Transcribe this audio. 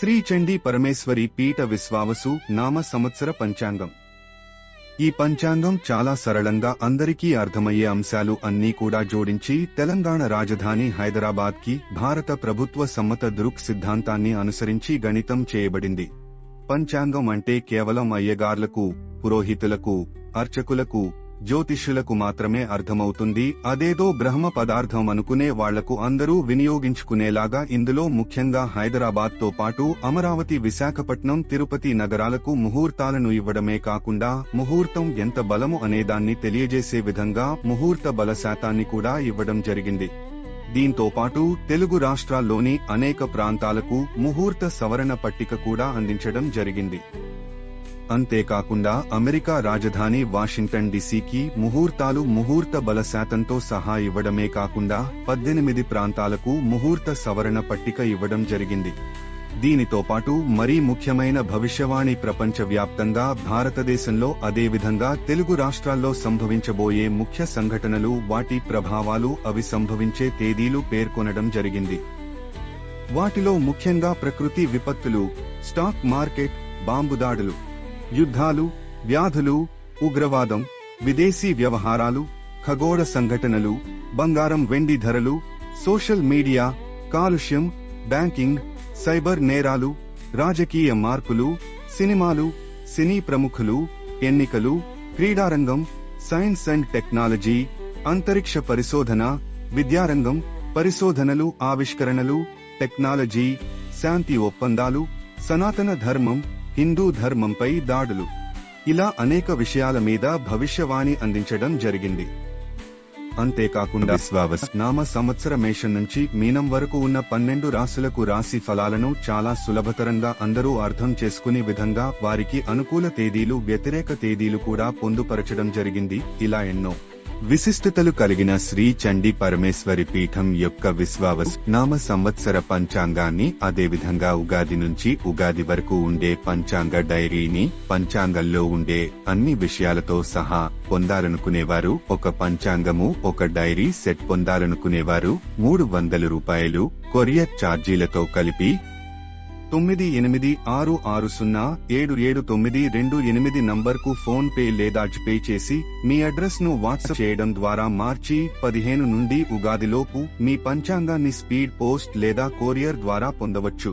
శ్రీ చండీ పరమేశ్వరి పీఠ విశ్వావసు నామ సంవత్సర పంచాంగం. ఈ పంచాంగం చాలా సరళంగా అందరికీ అర్థమయ్యే అంశాలు అన్నీ కూడా జోడించి తెలంగాణ రాజధాని హైదరాబాద్కి భారత ప్రభుత్వ సమ్మత దృక్ సిద్ధాంతాన్ని అనుసరించి గణితం చేయబడింది. పంచాంగం అంటే కేవలం అయ్యగార్లకు పురోహితులకు అర్చకులకు జ్యోతిష్యులకు మాత్రమే అర్థమవుతుంది. అదేదో బ్రహ్మ పదార్థం అనుకునే వాళ్ళకు అందరూ వినియోగించుకునేలాగా ఇందులో ముఖ్యంగా హైదరాబాద్తో పాటు అమరావతి విశాఖపట్నం తిరుపతి నగరాలకు ముహూర్తాలను ఇవ్వడమే కాకుండా ముహూర్తం ఎంత బలము అనేదాన్ని తెలియజేసే విధంగా ముహూర్త బల శాతాన్ని కూడా ఇవ్వడం జరిగింది. దీంతో పాటు తెలుగు రాష్ట్రాల్లోని అనేక ప్రాంతాలకు ముహూర్త సవరణ పట్టిక కూడా అందించడం జరిగింది. అంతేకాకుండా అమెరికా రాజధాని వాషింగ్టన్ డీసీకి ముహూర్తాలు ముహూర్త బల శాతంతో సహా ఇవ్వడమే కాకుండా పద్దెనిమిది ప్రాంతాలకు ముహూర్త సవరణ పట్టిక ఇవ్వడం జరిగింది. దీనితో పాటు మరీ ముఖ్యమైన భవిష్యవాణి ప్రపంచవ్యాప్తంగా భారతదేశంలో అదేవిధంగా తెలుగు రాష్ట్రాల్లో సంభవించబోయే ముఖ్య సంఘటనలు వాటి ప్రభావాలు అవి సంభవించే తేదీలు పేర్కొనడం జరిగింది. వాటిలో ముఖ్యంగా ప్రకృతి విపత్తులు స్టాక్ మార్కెట్ బాంబు దాడులు యుద్ధాలు వ్యాధులు ఉగ్రవాదం విదేశీ వ్యవహారాలు ఖగోళ సంఘటనలు బంగారం వెండి ధరలు సోషల్ మీడియా కాలుష్యం బ్యాంకింగ్ సైబర్ నేరాలు రాజకీయ మార్పులు సినిమాలు సినీ ప్రముఖులు ఎన్నికలు క్రీడారంగం సైన్స్ అండ్ టెక్నాలజీ అంతరిక్ష పరిశోధన విద్యారంగం పరిశోధనలు ఆవిష్కరణలు టెక్నాలజీ శాంతి ఒప్పందాలు సనాతన ధర్మం హిందూ ధర్మంపై దాడులు. ఇలా అనేక విషయాల మీద భవిష్యవాణి అందించడం జరిగింది. అంతేకాకుండా స్వావస్ నామ సంవత్సర మేషం నుంచి మీనం వరకు ఉన్న పన్నెండు రాశులకు రాశి ఫలాలను చాలా సులభతరంగా అందరూ అర్థం చేసుకునే విధంగా వారికి అనుకూల తేదీలు వ్యతిరేక తేదీలు కూడా పొందుపరచడం జరిగింది. ఇలా ఎన్నో విశిష్టతలు కలిగిన శ్రీ చండీ పరమేశ్వరి పీఠం యొక్క విశ్వావస్ నామ సంవత్సర పంచాంగాన్ని అదేవిధంగా ఉగాది నుంచి ఉగాది వరకు ఉండే పంచాంగ డైరీని పంచాంగంలో ఉండే అన్ని విషయాలతో సహా పొందాలనుకునేవారు ఒక పంచాంగము ఒక డైరీ సెట్ పొందాలనుకునేవారు మూడు వందల రూపాయలు కొరియర్ ఛార్జీలతో కలిపి తొమ్మిది ఎనిమిది ఆరు ఆరు సున్నా ఏడు ఏడు తొమ్మిది రెండు ఎనిమిది నంబర్కు ఫోన్ పే లేదా పే చేసి మీ అడ్రస్ను వాట్సాప్ చేయడం ద్వారా మార్చి పదిహేను నుండి ఉగాదిలోపు మీ పంచాంగాన్ని స్పీడ్ పోస్ట్ లేదా కొరియర్ ద్వారా పొందవచ్చు.